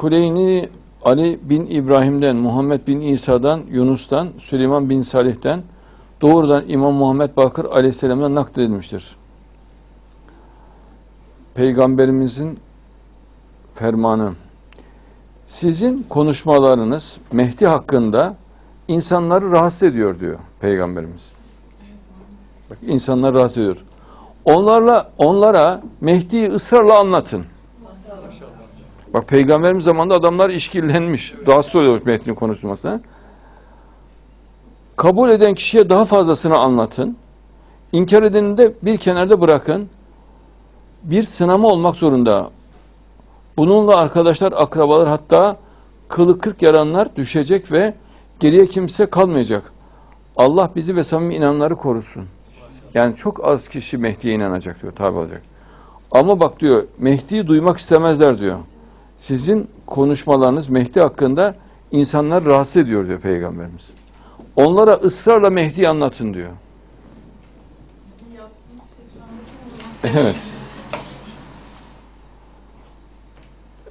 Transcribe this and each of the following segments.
Kuleyni Ali bin İbrahim'den, Muhammed bin İsa'dan, Yunus'tan, Süleyman bin Salih'ten, doğrudan İmam Muhammed Bakır Aleyhisselam'dan nakledilmiştir. Peygamberimizin fermanı. Sizin konuşmalarınız Mehdi hakkında insanları rahatsız ediyor diyor Peygamberimiz. Bak insanları rahatsız ediyor. Onlarla onlara Mehdi'yi ısrarla anlatın. Bak Peygamberimiz zamanında adamlar işkillenmiş. Rahatsız oluyor Mehdi'nin konuşmasına. Kabul eden kişiye daha fazlasını anlatın. İnkar edeni de bir kenarda bırakın. Bir sınama olmak zorunda. Bununla arkadaşlar, akrabalar hatta kılı kırk yaranlar düşecek ve geriye kimse kalmayacak. Allah bizi ve samimi inanları korusun. Yani çok az kişi Mehdi'ye inanacak diyor, tabi olacak. Ama bak diyor, Mehdi'yi duymak istemezler diyor. Sizin konuşmalarınız Mehdi hakkında insanlar rahatsız ediyor diyor Peygamberimiz. Onlara ısrarla Mehdi'yi anlatın diyor. Şey Evet.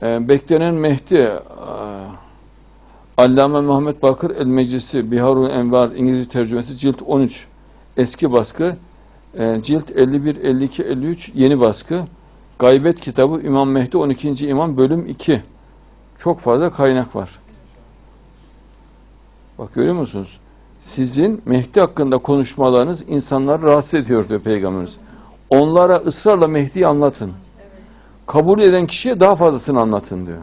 Ee, beklenen Mehdi e, Allame Muhammed Bakır El Meclisi Biharul Envar İngilizce tercümesi cilt 13 eski baskı e, cilt 51 52 53 yeni baskı Gaybet kitabı İmam Mehdi 12. İmam bölüm 2 çok fazla kaynak var. Bak görüyor musunuz? Sizin Mehdi hakkında konuşmalarınız insanları rahatsız ediyor diyor Peygamberimiz. Onlara ısrarla Mehdi'yi anlatın. Kabul eden kişiye daha fazlasını anlatın diyor.